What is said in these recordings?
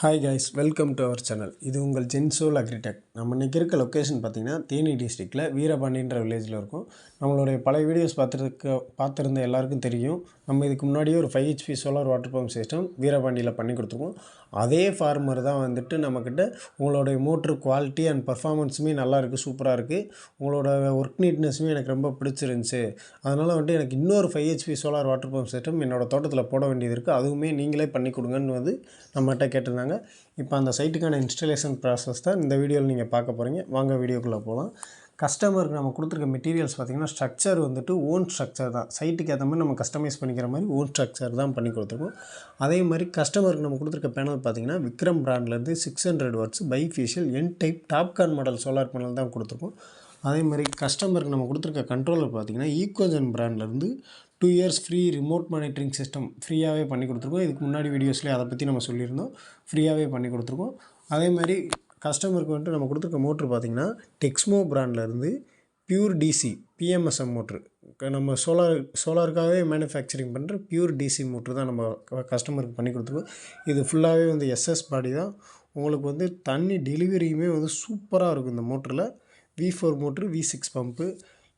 Hi guys welcome to our channel இது உங்கள் ஜென்சோல் agritech நம்ம இன்றைக்கி இருக்க லொக்கேஷன் பார்த்திங்கன்னா தேனி டிஸ்ட்ரிக்டில் வீரபாண்டின்ற வில்லேஜில் இருக்கும். நம்மளுடைய பழைய வீடியோஸ் பார்த்துருக்க பார்த்துருந்த எல்லாருக்கும் தெரியும். நம்ம இதுக்கு முன்னாடியே ஒரு five HP solar water pump system வீரபாண்டியில் பண்ணி கொடுத்துருக்கோம். அதே ஃபார்மர் தான் வந்துட்டு நம்மக்கிட்ட உங்களுடைய மோட்ரு குவாலிட்டி அண்ட் பர்ஃபார்மன்ஸுமே நல்லா இருக்குது சூப்பராக இருக்குது உங்களோட ஒர்க் நீட்னஸுமே எனக்கு ரொம்ப பிடிச்சிருந்துச்சி. அதனால் வந்துட்டு எனக்கு இன்னொரு five HP solar water pump system என்னோடய தோட்டத்தில் போட வேண்டியது இருக்குது அதுவுமே நீங்களே பண்ணி கொடுங்கன்னு வந்து நம்மகிட்ட கேட்டிருந்தாங்க. இப்போ அந்த சைட்டுக்கான இன்ஸ்டலேஷன் ப்ராசஸ் தான் இந்த வீடியோவில் நீங்கள் பார்க்க போகிறீங்க வாங்க வீடியோக்குள்ளே போகலாம் கஸ்டமருக்கு நம்ம கொடுத்துருக்க மெட்டீரியல்ஸ் பார்த்திங்கன்னா ஸ்ட்ரக்சர் வந்துட்டு ஓன் ஸ்ட்ரக்சர் தான். சைட்டுக்கு ஏற்ற மாதிரி நம்ம கஸ்டமைஸ் பண்ணிக்கிற மாதிரி ஓன் ஸ்ட்ரக்சர் தான் பண்ணி கொடுத்துருக்கோம். அதே மாதிரி கஸ்டமருக்கு நம்ம கொடுத்துருக்க பேனல் பார்த்திங்கன்னா Vikram பிராண்ட்லேருந்து six hundred watts bifacial N type TOPCon model solar panel தான் கொடுத்துருக்கோம். அதே மாதிரி கஸ்டமருக்கு நம்ம கொடுத்துருக்க கண்ட்ரோலர் பார்த்திங்கன்னா ஈக்கோஜன் பிராண்ட்லேருந்து two years free remote monitoring system ஃப்ரீயாகவே பண்ணி கொடுத்துருக்கோம். இதுக்கு முன்னாடி வீடியோஸ்லேயே அதை பற்றி நம்ம சொல்லியிருந்தோம். ஃப்ரீயாகவே பண்ணி கொடுத்துருக்கோம். அதே மாதிரி கஸ்டமருக்கு வந்துட்டு நம்ம கொடுத்துருக்க மோட்ரு பார்த்திங்கன்னா டெக்ஸ்மோ பிராண்ட்லேருந்து பியூர் டிசி பிஎம்எஸ்எம் மோட்ரு நம்ம சோலார் சோலாருக்காகவே மேனுஃபேக்சரிங் பண்ணுற பியூர் டிசி மோட்ரு தான் நம்ம கஸ்டமருக்கு பண்ணி கொடுத்துருக்கோம். இது ஃபுல்லாகவே வந்து எஸ்எஸ் பாடி தான். உங்களுக்கு வந்து தண்ணி டெலிவரியுமே வந்து சூப்பராக இருக்கும் இந்த மோட்டரில் V four motor V six pump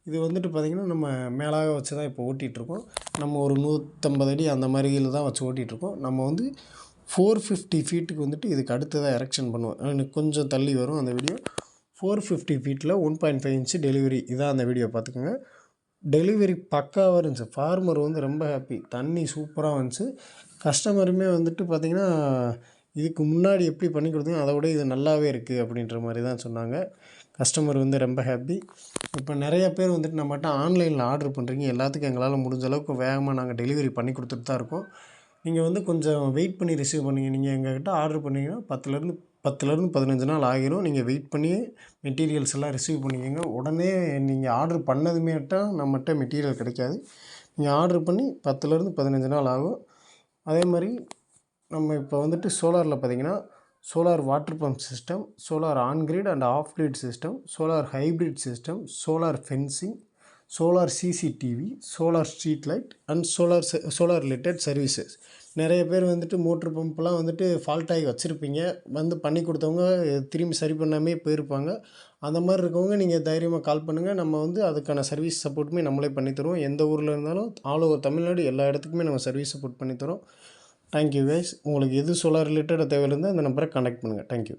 இது வந்துட்டு பார்த்திங்கன்னா நம்ம மேலாக வச்சு தான் இப்போ ஓட்டிகிட்ருக்கோம் நம்ம ஒரு நூற்றம்பது அடி அந்த மாதிரியில் தான் வச்சு ஓட்டிகிட்ருக்கோம் நம்ம வந்து ஃபோர் ஃபிஃப்டி ஃபீட்டுக்கு வந்துட்டு இதுக்கு அடுத்ததாக எரெக்ஷன் பண்ணுவோம். எனக்கு கொஞ்சம் தள்ளி வரும் அந்த வீடியோ ஃபோர் ஃபிஃப்டி ஃபீட்டில் one point five inch delivery இதான் அந்த வீடியோ பார்த்துக்கோங்க டெலிவரி பக்காவாக இருந்துச்சு ஃபார்மர் வந்து ரொம்ப ஹாப்பி தண்ணி சூப்பராக வந்துச்சு. கஸ்டமருமே வந்துட்டு பார்த்திங்கன்னா இதுக்கு முன்னாடி எப்படி பண்ணி கொடுத்தீங்க அதை விட இது நல்லாவே இருக்குது அப்படின்ற மாதிரி தான் சொன்னாங்க. கஸ்டமர் வந்து ரொம்ப ஹாப்பி இப்போ நிறைய பேர் வந்துட்டு நம்மகிட்ட ஆன்லைனில் ஆர்டர் பண்ணுறீங்க எல்லாத்துக்கும் எங்களால் முடிஞ்ச அளவுக்கு வேகமாக நாங்கள் டெலிவரி பண்ணி கொடுத்துட்டு தான் இருக்கோம். நீங்கள் வந்து கொஞ்சம் வெயிட் பண்ணி ரிசீவ் பண்ணுங்கள் நீங்கள் எங்ககிட்ட ஆர்டர் பண்ணிங்கன்னா பத்துலேருந்து பத்துலேருந்து பதினஞ்சு நாள் ஆகிரும். நீங்கள் வெயிட் பண்ணி மெட்டீரியல்ஸ் எல்லாம் ரிசீவ் பண்ணிக்கோங்க. உடனே நீங்கள் ஆர்டர் பண்ணதுமேட்டால் நம்மகிட்ட மெட்டீரியல் கிடைக்காது. நீங்கள் ஆர்டர் பண்ணி பத்துலேருந்து பதினஞ்சு நாள் ஆகும். அதே மாதிரி நம்ம இப்போ வந்துட்டு சோலாரில் பார்த்தீங்கன்னா solar water pump system solar on grid and off grid system solar hybrid system solar fencing solar CCTV solar street light and solar solar related services நிறைய பேர் வந்துட்டு மோட்ரு பம்ப்லாம் வந்துட்டு ஃபால்ட்டாகி வச்சுருப்பீங்க. வந்து பண்ணி கொடுத்தவங்க திரும்பி சரி பண்ணாமே போயிருப்பாங்க. அந்த மாதிரி இருக்கவங்க நீங்கள் தைரியமாக கால் பண்ணுங்கள் நம்ம வந்து அதுக்கான சர்வீஸ் சப்போர்ட்டுமே நம்மளே பண்ணித்தருவோம் எந்த ஊரில் இருந்தாலும் ஆல் ஓவர் தமிழ்நாடு எல்லா இடத்துக்குமே நம்ம சர்வீஸ் சப்போர்ட் பண்ணித்தரோம் தேங்க்யூ கைஸ் உங்களுக்கு எது சோலார் ரிலேட்டடாக தேவையில்லை இந்த நம்பரை கான்டாக்ட் பண்ணுங்கள் தேங்க்யூ